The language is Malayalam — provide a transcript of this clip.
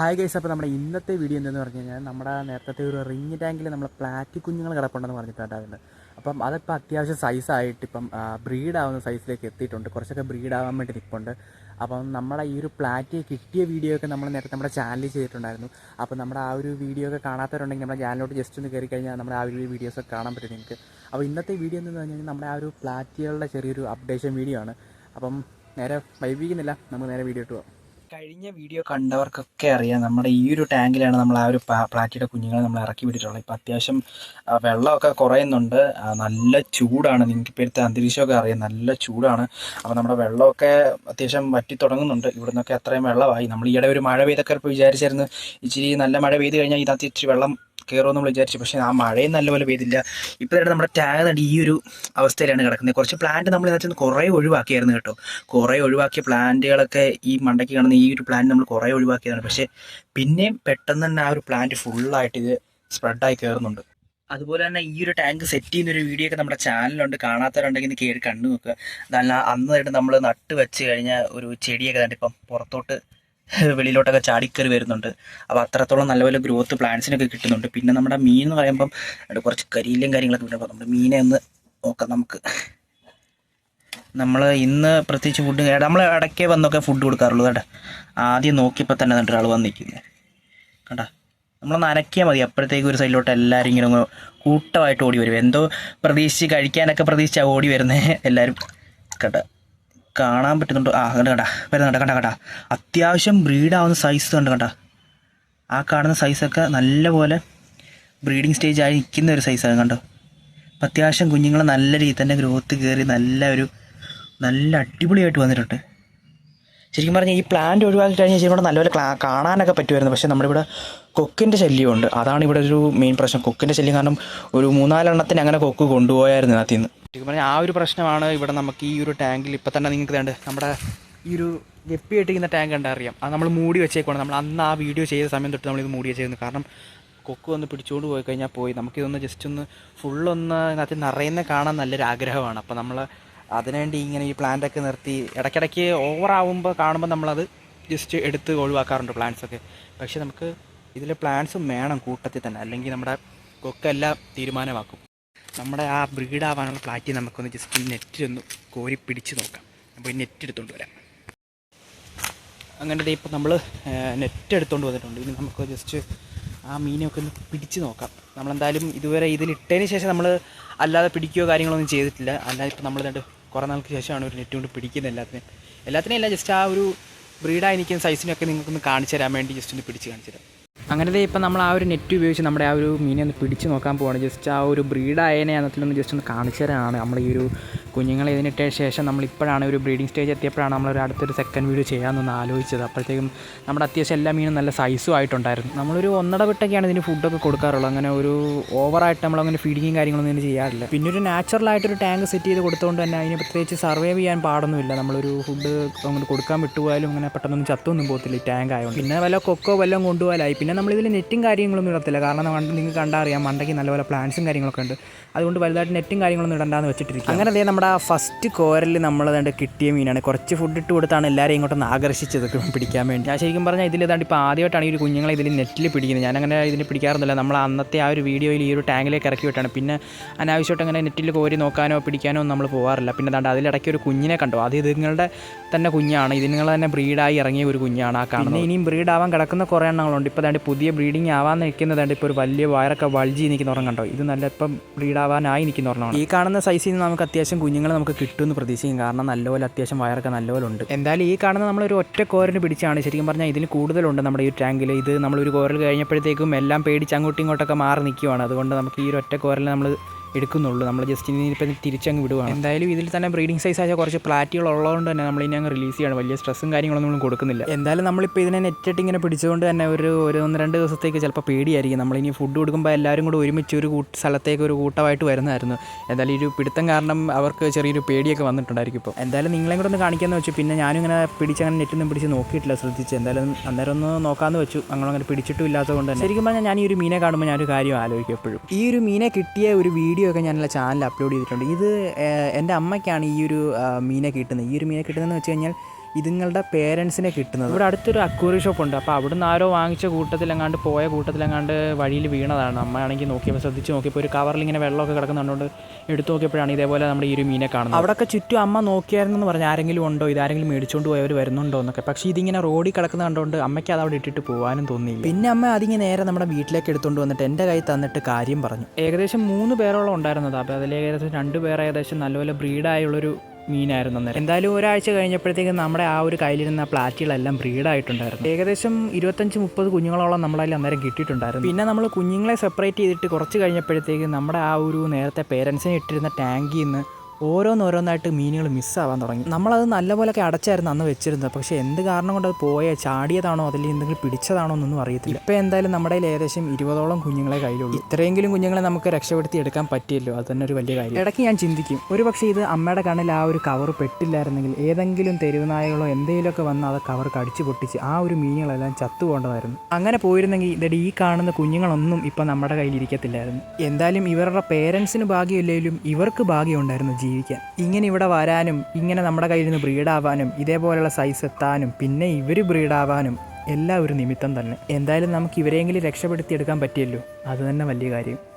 ഹായ് ഗൈസ് അപ്പോൾ നമ്മുടെ ഇന്നത്തെ വീഡിയോ എന്തെന്ന് പറഞ്ഞു കഴിഞ്ഞാൽ നമ്മുടെ നേരത്തെ ഒരു റിങ് ടാങ്കിൽ നമ്മൾ പ്ലാറ്റി കുഞ്ഞുങ്ങൾ കിടപ്പുണ്ടെന്ന് പറഞ്ഞിട്ടുണ്ടായിരുന്നു അപ്പം അതിപ്പോൾ അത്യാവശ്യം സൈസായിട്ട് ഇപ്പം ബ്രീഡ് ആവുന്ന സൈസിലേക്ക് എത്തിയിട്ടുണ്ട്. കുറച്ചൊക്കെ ബ്രീഡ് ആവാൻ വേണ്ടി നിൽപ്പുണ്ട്. അപ്പം നമ്മളെ ഈ ഒരു പ്ലാറ്റിയെ കിട്ടിയ വീഡിയോ ഒക്കെ നമ്മൾ നേരത്തെ നമ്മുടെ ചാനലിൽ ചെയ്തിട്ടുണ്ടായിരുന്നു. അപ്പോൾ നമ്മുടെ ആ ഒരു വീഡിയോ ഒക്കെ കാണാത്തവരുണ്ടെങ്കിൽ നമ്മുടെ ചാനലിലോട്ട് ജസ്റ്റ് ഒന്ന് കയറി കഴിഞ്ഞാൽ നമ്മുടെ ആ ഒരു വീഡിയോസ് ഒക്കെ കാണാൻ പറ്റും നിങ്ങൾക്ക്. അപ്പോൾ ഇന്നത്തെ വീഡിയോ എന്ന് പറഞ്ഞു കഴിഞ്ഞാൽ നമ്മുടെ ആ ഒരു പ്ലാറ്റികളുടെ ചെറിയൊരു അപ്ഡേഷൻ വീഡിയോ ആണ്. അപ്പം നേരെ വൈകിക്കുന്നില്ല. നമുക്ക് നേരെ വീഡിയോ ഇട്ട് പോകാം കഴിഞ്ഞ വീഡിയോ കണ്ടവർക്കൊക്കെ അറിയാം നമ്മുടെ ഈ ഒരു ടാങ്കിലാണ് നമ്മൾ ആ ഒരു പ്ലാറ്റിയുടെ കുഞ്ഞുങ്ങളെ നമ്മൾ ഇറക്കി വിട്ടിട്ടുള്ളത്. ഇപ്പം അത്യാവശ്യം വെള്ളമൊക്കെ കുറയുന്നുണ്ട്. നല്ല ചൂടാണ്. നിങ്ങൾക്ക് ഇപ്പോഴത്തെ അന്തരീക്ഷമൊക്കെ അറിയാം. നല്ല ചൂടാണ്. അപ്പോൾ നമ്മുടെ വെള്ളമൊക്കെ അത്യാവശ്യം വറ്റി തുടങ്ങുന്നുണ്ട്. ഇവിടെ നിന്നൊക്കെ അത്രയും വെള്ളമായി. നമ്മൾ ഈയിടെ ഒരു മഴ പെയ്തൊക്കെ ഇപ്പോൾ വിചാരിച്ചായിരുന്നു ഇച്ചിരി നല്ല മഴ പെയ്ത് കഴിഞ്ഞാൽ ഇതിനകത്ത് ഇച്ചിരി വെള്ളം കയറുമെന്ന് നമ്മൾ വിചാരിച്ചു. പക്ഷേ ആ മഴയും നല്ലപോലെ പെയ്തില്ല. തന്നെ നമ്മുടെ ടാഗ് കണ്ട് ഈ ഒരു അവസ്ഥയിലാണ് കിടക്കുന്നത്. കുറച്ച് പ്ലാന്റ് നമ്മൾ ഇതിനകത്ത് കുറേ ഒഴിവാക്കിയായിരുന്നു കേട്ടോ. കുറേ ഒഴിവാക്കിയ പ്ലാന്റുകളൊക്കെ ഈ മണ്ടയ്ക്ക് കാണുന്ന ഈ ഒരു പ്ലാന്റ് നമ്മൾ കുറേ ഒഴിവാക്കിയതാണ്. പക്ഷേ പിന്നെയും പെട്ടെന്ന് തന്നെ ആ ഒരു പ്ലാന്റ് ഫുള്ളായിട്ട് ഇത് സ്പ്രെഡായി കയറുന്നുണ്ട് അതുപോലെ തന്നെ ഈ ഒരു ടാങ്ക് സെറ്റ് ചെയ്യുന്ന ഒരു വീഡിയോ ഒക്കെ നമ്മുടെ ചാനലുണ്ട് കാണാത്തവരുണ്ടെങ്കിൽ കയറി കണ്ടു നോക്കുക. അതല്ല അന്ന് നമ്മൾ നട്ട് വെച്ച് കഴിഞ്ഞ ഒരു ചെടിയൊക്കെ തന്നെ ഇപ്പം പുറത്തോട്ട് വെളിയിലോട്ടൊക്കെ ചാടിക്കറി വരുന്നുണ്ട്. അപ്പോൾ അത്രത്തോളം നല്ല പോലെ ഗ്രോത്ത് പ്ലാന്റ്സിനൊക്കെ കിട്ടുന്നുണ്ട്. പിന്നെ നമ്മുടെ മീൻ എന്ന് പറയുമ്പം കുറച്ച് കരിയിലും കാര്യങ്ങളൊക്കെ വരുമ്പോൾ നമ്മുടെ മീനെ ഒന്ന് നോക്കാം നമുക്ക്. നമ്മൾ ഇന്ന് പ്രത്യേകിച്ച് ഫുഡ് നമ്മൾ ഇടയ്ക്കേ വന്നൊക്കെ ഫുഡ് കൊടുക്കാറുള്ളൂ കേട്ടോ. ആദ്യം നോക്കിയപ്പോൾ തന്നെ കണ്ട ഒരാൾ വന്നിരിക്കുന്നത് കണ്ട? നനയ്ക്കിയാൽ അനക്കിയാൽ മതി. അപ്പോഴത്തേക്ക് ഒരു സൈഡിലോട്ട് എല്ലാവരും ഇങ്ങനെ കൂട്ടമായിട്ട് ഓടി വരും. എന്തോ പ്രതീക്ഷിച്ച് കഴിക്കാനൊക്കെ പ്രതീക്ഷിച്ചാണ് ഓടി വരുന്നത് എല്ലാവരും കണ്ട? കാണാൻ പറ്റുന്നുണ്ട്. ആ കണ്ട കണ്ട. വരുന്നുണ്ട് കണ്ട കണ്ട അത്യാവശ്യം ബ്രീഡാവുന്ന സൈസ് കണ്ട കണ്ട. ആ കാണുന്ന സൈസൊക്കെ നല്ലപോലെ ബ്രീഡിങ് സ്റ്റേജ് ആയി നിൽക്കുന്ന ഒരു സൈസാണ് കണ്ടോ. അപ്പം അത്യാവശ്യം കുഞ്ഞുങ്ങൾ നല്ല രീതിയിൽ തന്നെ ഗ്രോത്ത് കയറി നല്ല ഒരു നല്ല അടിപൊളിയായിട്ട് വന്നിട്ടുണ്ട്. ശരിക്കും പറഞ്ഞാൽ ഈ പ്ലാന്റ് ഒഴിവാക്കി കഴിഞ്ഞാൽ ശരിക്കും ഇവിടെ നല്ലപോലെ കാണാനൊക്കെ പറ്റുമായിരുന്നു. പക്ഷേ നമ്മുടെ ഇവിടെ കൊക്കിന്റെ ശല്യമുണ്ട്. അതാണ് ഇവിടെ ഒരു മെയിൻ പ്രശ്നം. കൊക്കിന്റെ ശല്യം കാരണം ഒരു മൂന്നാലെണ്ണത്തിന് അങ്ങനെ കൊക്ക് കൊണ്ടുപോയായിരുന്നു അതിനകത്ത് നിന്ന് ശരിക്കും പറഞ്ഞാൽ ആ ഒരു പ്രശ്നമാണ് ഇവിടെ നമുക്ക് ഈ ഒരു ടാങ്കിൽ ഇപ്പം തന്നെ നിങ്ങൾക്ക് വേണ്ട നമ്മുടെ ഈ ഒരു ഗപ്പി ഇട്ടിരിക്കുന്ന ടാങ്ക് കണ്ടാൽ അറിയാം. അത് നമ്മൾ മൂടി വെച്ചേക്കാണ് നമ്മൾ അന്ന് ആ വീഡിയോ ചെയ്ത സമയം തൊട്ട് നമ്മളിത് മൂടി വെച്ചേക്കുന്നത് കാരണം കൊക്ക് വന്ന് പിടിച്ചുകൊണ്ട് പോയി കഴിഞ്ഞാൽ പോയി. നമുക്കിതൊന്ന് ജസ്റ്റ് ഒന്ന് ഫുള്ളൊന്ന് അതിനകത്ത് നിറയുന്ന കാണാൻ നല്ലൊരു ആഗ്രഹമാണ്. അപ്പോൾ നമ്മൾ അതിനുവേണ്ടി ഇങ്ങനെ ഈ പ്ലാന്റൊക്കെ നിർത്തി ഇടയ്ക്കിടയ്ക്ക് ഓവറാവുമ്പോൾ കാണുമ്പോൾ നമ്മളത് ജസ്റ്റ് എടുത്ത് ഒഴിവാക്കാറുണ്ട് പ്ലാന്റ്സ് ഒക്കെ. പക്ഷേ നമുക്ക് ഇതിലെ പ്ലാന്റ്സും വേണം കൂട്ടത്തിൽ തന്നെ. അല്ലെങ്കിൽ നമ്മുടെ കൊക്കെല്ലാം തീരുമാനമാക്കും. നമ്മുടെ ആ ബ്രീഡ് ആവാനുള്ള പ്ലാറ്റി നമുക്കൊന്ന് ജസ്റ്റ് നെറ്റിലൊന്ന് കോരി പിടിച്ച് നോക്കാം. അപ്പോൾ ഈ നെറ്റ് എടുത്തുകൊണ്ട് വരാം. അങ്ങനെ ദേ ഇപ്പം നമ്മൾ നെറ്റ് എടുത്തുകൊണ്ട് വന്നിട്ടുണ്ട്. ഇനി നമുക്ക് ജസ്റ്റ് ആ മീനെയൊക്കെ ഒന്ന് പിടിച്ച് നോക്കാം. നമ്മളെന്തായാലും ഇതുവരെ ഇതിലിട്ടതിന് ശേഷം നമ്മൾ അല്ലാതെ പിടിക്കുകയോ കാര്യങ്ങളൊന്നും ചെയ്തിട്ടില്ല. അല്ലാതെ ഇപ്പം നമ്മൾ രണ്ട് കുറേ നാൾക്ക് ശേഷമാണ് ഒരു നെറ്റ് കൊണ്ട് പിടിക്കുന്നത് എല്ലാത്തിനും എല്ലാത്തിനും അല്ല ജസ്റ്റ് ആ ഒരു ബ്രീഡായി നിൽക്കുന്ന സൈസിനൊക്കെ നിങ്ങൾക്കൊന്ന് കാണിച്ചു തരാൻ വേണ്ടി ജസ്റ്റ് ഒന്ന് പിടിച്ച് കാണിച്ചു തരാം. അങ്ങനെ ഇപ്പം നമ്മൾ ആ ഒരു നെറ്റ് ഉപയോഗിച്ച് നമ്മുടെ ആ ഒരു മീനെ ഒന്ന് പിടിച്ച് നോക്കാൻ പോവാണ്. ജസ്റ്റ് ആ ഒരു ബ്രീഡായതിനെ അതിലൊന്ന് ജസ്റ്റ് ഒന്ന് കാണിച്ചു തരാനാണ് നമ്മൾ ഈ ഒരു കുഞ്ഞുങ്ങളെ ഇതിനിട്ട ശേഷം നമ്മൾ ഇപ്പോഴാണ് ഒരു ബ്രീഡിംഗ് സ്റ്റേജ് എത്തിയപ്പോഴാണ് നമ്മളൊരു അടുത്തൊരു സെക്കൻഡ് വീഡിയോ ചെയ്യാമെന്നൊന്ന് ആലോചിച്ചത്. അപ്പോഴത്തേക്കും നമ്മുടെ അത്യാവശ്യം എല്ലാ മീനും നല്ല സൈസും ആയിട്ടുണ്ടായിരുന്നു. നമ്മളൊരു ഒന്നട വിട്ടൊക്കെയാണ് ഇതിന് ഫുഡൊക്കെ കൊടുക്കാറുള്ളത്. അങ്ങനെ ഒരു ഓവറായിട്ട് നമ്മളങ്ങനെ ഫീഡിങ്ങും കാര്യങ്ങളൊന്നും ഇതിന് ചെയ്യാറില്ല. പിന്നെ ഒരു നാച്ചുറലായിട്ടൊരു ടാങ്ക് സെറ്റ് ചെയ്ത് കൊടുത്തുകൊണ്ട് തന്നെ അതിനെ പ്രത്യേകിച്ച് സർവൈവ് ചെയ്യാൻ പാടൊന്നുമില്ല. നമ്മളൊരു ഫുഡ് അങ്ങോട്ട് കൊടുക്കാൻ വിട്ടുപോയാലും അങ്ങനെ പെട്ടെന്നൊന്നും ചത്തൊന്നും പോകത്തില്ല ഈ ടാങ്ക് ആയതുകൊണ്ട്. പിന്നെ വല്ല കൊക്കോ വല്ലതും കൊണ്ടുപോയാലായി. പിന്നെ നമ്മളിതിൽ നെറ്റും കാര്യങ്ങളൊന്നും ഇടത്തില്ല. കാരണം നിങ്ങൾക്ക് കണ്ടറിയാം മണ്ടയ്ക്ക് നല്ലപോലെ പ്ലാന്റ്സും കാര്യങ്ങളൊക്കെ ഉണ്ട്. അതുകൊണ്ട് വലുതായിട്ട് നെറ്റും കാര്യങ്ങളൊന്നും ഇടണ്ടാന്ന് വെച്ചിട്ടിരിക്കും അങ്ങനെ അതേ നമ്മുടെ ആ ഫസ്റ്റ് കോരൽ നമ്മൾ ഏതാണ്ട് കിട്ടിയ മീനാണ്. കുറച്ച് ഫുഡ് ഇട്ട് കൊടുത്താണ് എല്ലാവരെയും ഇങ്ങോട്ടൊന്ന് ആകർഷിച്ചത് പിടിക്കാൻ വേണ്ടി. ഞാൻ ശരിക്കും പറഞ്ഞാൽ ഇതിൽ ഏതാണ്ട് ഇപ്പോൾ ആദ്യമായിട്ടാണ് ഈ ഒരു കുഞ്ഞുങ്ങളെ ഇതിൽ നെറ്റിൽ പിടിക്കുന്നത്. ഞാനങ്ങനെ ഇതിന് പിടിക്കാറൊന്നുമില്ല. നമ്മൾ അന്നത്തെ ആ ഒരു വീഡിയോയിൽ ഈ ഒരു ടാങ്കിലേക്ക് ഇറക്കി വിട്ടാണ്. പിന്നെ അനാവശ്യമായിട്ട് അങ്ങനെ നെറ്റിൽ കോരി നോക്കാനോ പിടിക്കാനോ നമ്മൾ പോകാറില്ല പിന്നെ അതാണ്ട് അതിലിടയ്ക്ക് ഒരു കുഞ്ഞിനെ കണ്ടു. അത് ഇതുങ്ങളുടെ തന്നെ കുഞ്ഞാണ്. ഇതിങ്ങൾ തന്നെ ബ്രീഡായി ഇറങ്ങിയ ഒരു കുഞ്ഞാണ് ആ കാണുന്നത്. ഇനിയും ബ്രീഡ് ആവാൻ കിടക്കുന്ന കുറേ എണ്ണങ്ങളുണ്ട്. ഇപ്പോൾ അതാണ്ട് പുതിയ ബ്രീഡിങ് ആവാൻ നിൽക്കുന്നതാണ്ട് ഇപ്പോൾ ഒരു വലിയ വയറൊക്കെ വൾജി നിൽക്കുന്ന ഒരെണ്ണം കണ്ടോ? ഇത് നല്ല ഇപ്പം ബ്രീഡാവാനായി നിൽക്കുന്ന ഒരെണ്ണമാണ്. ഈ കാണുന്ന സൈസിൽ നിന്ന് നമുക്ക് അത്യാവശ്യം കുഞ്ഞുങ്ങളെ നമുക്ക് കിട്ടുമെന്ന് പ്രതീക്ഷിക്കും. കാരണം നല്ലപോലെ അത്യാവശ്യം വയറൊക്കെ നല്ലപോലെ ഉണ്ട് എന്തായാലും ഈ കാണുന്ന ഒരു ഒറ്റ കോരന് പിടിച്ചാണ്. ശരിക്കും പറഞ്ഞാൽ ഇതിന് കൂടുതലുണ്ട് നമ്മുടെ ഈ ടാങ്കിൽ ഇത് നമ്മളൊരു കോരൽ കഴിഞ്ഞപ്പോഴത്തേക്കും എല്ലാം പേടിച്ച് അങ്ങോട്ടും ഇങ്ങോട്ടൊക്കെ മാറി നിൽക്കുവാണ് അതുകൊണ്ട് നമുക്ക് ഈ ഒരു ഒറ്റ കോരൽ നമ്മൾ എടുക്കുന്നുള്ളൂ. നമ്മൾ ജസ്റ്റ് ഇനി ഇപ്പം തിരിച്ചങ്ങ് വിടുവാണ്. എന്തായാലും ഇതിൽ തന്നെ ബ്രീഡിംഗ് സൈസ് ആയ കുറച്ച് പ്ലാറ്റുകൾ ഉള്ളതുകൊണ്ട് തന്നെ നമ്മൾ ഇനി അങ്ങ് റിലീസ് ചെയ്യണം. വലിയ സ്ട്രെസ്സും കാര്യങ്ങളൊന്നും നമ്മൾ കൊടുക്കുന്നില്ല. എന്തായാലും നമ്മളിപ്പോൾ ഇതിനെ നെറ്റിട്ട് ഇങ്ങനെ പിടിച്ചുകൊണ്ട് തന്നെ ഒരു ഒരു ഒന്ന് രണ്ട് ദിവസത്തേക്ക് ചിലപ്പോൾ പേടിയായിരിക്കും. നമ്മളിനി ഫുഡ് കൊടുക്കുമ്പോൾ എല്ലാവരും കൂടെ ഒരുമിച്ച് ഒരു കൂട്ട് സ്ഥലത്തേക്ക് ഒരു കൂട്ടമായിട്ട് വരുന്നതായിരുന്നു. എന്തായാലും ഒരു പിടുത്തം കാരണം അവർക്ക് ചെറിയൊരു പേടിയൊക്കെ വന്നിട്ടുണ്ടായിരിക്കും ഇപ്പോൾ എന്തായാലും നിങ്ങളെയും കൂടെ ഒന്ന് കാണിക്കാമെന്ന് വെച്ചു. പിന്നെ ഞാനും ഇങ്ങനെ പിടിച്ചങ്ങനെ നെറ്റൊന്നും പിടിച്ച് നോക്കിയിട്ടില്ല ശ്രദ്ധിച്ച്. എന്തായാലും അന്നേരം ഒന്ന് നോക്കാമെന്ന് വെച്ചു. അങ്ങനെ പിടിച്ചിട്ടും ഇല്ലാത്തതുകൊണ്ട് തന്നെ. ശരിക്കും പറഞ്ഞാൽ ഞാൻ ഈ ഒരു മീനെ കാണുമ്പോൾ ഞാനൊരു കാര്യം ആലോചിക്കും എപ്പോഴും. ഈ ഒരു മീനെ കിട്ടിയ ഒരു വീഡിയോ ഒക്കെ ഞാനുള്ള ചാനലിൽ അപ്ലോഡ് ചെയ്തിട്ടുണ്ട്. ഇത് എന്റെ അമ്മയ്ക്കാണ് ഈ ഒരു മീനെ കിട്ടുന്നത്. ഈ ഒരു മീനെ കിട്ടുന്നതെന്ന് വെച്ച് കഴിഞ്ഞാൽ ഇതുങ്ങളുടെ പേരൻസിനെ കിട്ടുന്നത്. ഇവിടെ അടുത്തൊരു അക്വറി ഷോപ്പ് ഉണ്ട്. അപ്പോൾ അവിടുന്ന് ആരോ വാങ്ങിച്ച കൂട്ടത്തിലെങ്ങാണ്ട് പോയ കൂട്ടത്തിലെങ്ങാണ്ട് വഴിയിൽ വീണതാണ്. അമ്മയാണെങ്കിൽ നോക്കിയപ്പോൾ ശ്രദ്ധിച്ച് നോക്കിയപ്പോൾ ഒരു കവറിൽ ഇങ്ങനെ വെള്ളമൊക്കെ കിടക്കുന്നുണ്ട്. എടുത്തു നോക്കിയപ്പോഴാണ് ഇതേപോലെ നമ്മുടെ ഈ ഒരു മീനെ കാണുന്നത്. അവിടെയൊക്കെ ചുറ്റും അമ്മ നോക്കിയായിരുന്നു പറഞ്ഞു ആരെങ്കിലും ഉണ്ടോ? ഇതാരെങ്കിലും മേടിച്ചുകൊണ്ട് പോയവർ വരുന്നുണ്ടോ? എന്നൊക്കെ. പക്ഷേ ഇതിങ്ങനെ റോഡിൽ കിടക്കുന്ന കണ്ടുകൊണ്ട് അമ്മയ്ക്ക് അത് അവിടെ ഇട്ടിട്ട് പോകാനും തോന്നിയില്ല. പിന്നെ അമ്മ അതിങ്ങനെ നേരെ നമ്മുടെ വീട്ടിലേക്ക് എടുത്തുകൊണ്ട് വന്നിട്ട് എന്റെ കയ്യിൽ തന്നിട്ട് കാര്യം പറഞ്ഞു. ഏകദേശം മൂന്ന് പേരോളം ഉണ്ടായിരുന്നത്. അപ്പോൾ അതിൽ ഏകദേശം രണ്ട് പേർ ഏകദേശം നല്ലപോലെ ബ്രീഡായുള്ളൊരു മീനായിരുന്നു അന്നേരം. എന്തായാലും ഒരാഴ്ച കഴിഞ്ഞപ്പോഴത്തേക്കും നമ്മുടെ ആ ഒരു കയ്യിലിരുന്ന പ്ലാറ്റികളെല്ലാം ബ്രീഡായിട്ടുണ്ടായിരുന്നു. ഏകദേശം ഇരുപത്തഞ്ച് മുപ്പത് കുഞ്ഞുങ്ങളോളം നമ്മളതിൽ അന്നേരം കിട്ടിയിട്ടുണ്ടായിരുന്നു. പിന്നെ നമ്മൾ കുഞ്ഞുങ്ങളെ സെപ്പറേറ്റ് ചെയ്തിട്ട് കുറച്ച് കഴിഞ്ഞപ്പോഴത്തേക്കും നമ്മുടെ ആ ഒരു നേരത്തെ പേരൻസിനെ ഇട്ടിരുന്ന ടാങ്കിൽ നിന്ന് ഓരോന്നോരോന്നായിട്ട് മീനുകൾ മിസ്സാവാൻ തുടങ്ങി. നമ്മളത് നല്ലപോലൊക്കെ അടച്ചായിരുന്നു അന്ന് വെച്ചിരുന്നത്. പക്ഷേ എന്ത് കാരണം കൊണ്ട് അത് പോയ? ചാടിയതാണോ? അതിൽ എന്തെങ്കിലും പിടിച്ചതാണോ എന്നൊന്നും അറിയത്തില്ല. ഇപ്പോൾ എന്തായാലും നമ്മുടെ ഏകദേശം ഇരുപതോളം കുഞ്ഞുങ്ങളെ കയ്യിലുള്ളൂ. ഇത്രയെങ്കിലും കുഞ്ഞുങ്ങളെ നമുക്ക് രക്ഷപ്പെടുത്തി എടുക്കാൻ പറ്റിയല്ലോ? അത് തന്നെ ഒരു വലിയ കാര്യം. ഇടയ്ക്ക് ഞാൻ ചിന്തിക്കും. ഒരു പക്ഷേ ഇത് അമ്മയുടെ കണ്ണിൽ ആ ഒരു കവർ പെട്ടില്ലായിരുന്നെങ്കിൽ ഏതെങ്കിലും തെരുവുനായകളോ എന്തെങ്കിലുമൊക്കെ വന്ന് അത് കവർ കടിച്ചു പൊട്ടിച്ച് ആ ഒരു മീനുകളെല്ലാം ചത്തുപോകേണ്ടതായിരുന്നു. അങ്ങനെ പോയിരുന്നെങ്കിൽ ഇതടി ഈ കാണുന്ന കുഞ്ഞുങ്ങളൊന്നും ഇപ്പം നമ്മുടെ കയ്യിൽ ഇരിക്കത്തില്ലായിരുന്നു. എന്തായാലും ഇവരുടെ പേരൻസിന് ഭാഗ്യമില്ലെങ്കിലും ഇവർക്ക് ഭാഗ്യമുണ്ടായിരുന്നു ജീവിക്കാൻ. ഇങ്ങനെ ഇവിടെ വരാനും ഇങ്ങനെ നമ്മുടെ കയ്യിൽ നിന്ന് ബ്രീഡാവാനും ഇതേപോലെയുള്ള സൈസ് എത്താനും പിന്നെ ഇവർ ബ്രീഡാവാനും എല്ലാം ഒരു നിമിത്തം തന്നെ. എന്തായാലും നമുക്ക് ഇവരെങ്കിലും രക്ഷപ്പെടുത്തിയെടുക്കാൻ പറ്റിയല്ലോ? അത് തന്നെ വലിയ കാര്യം.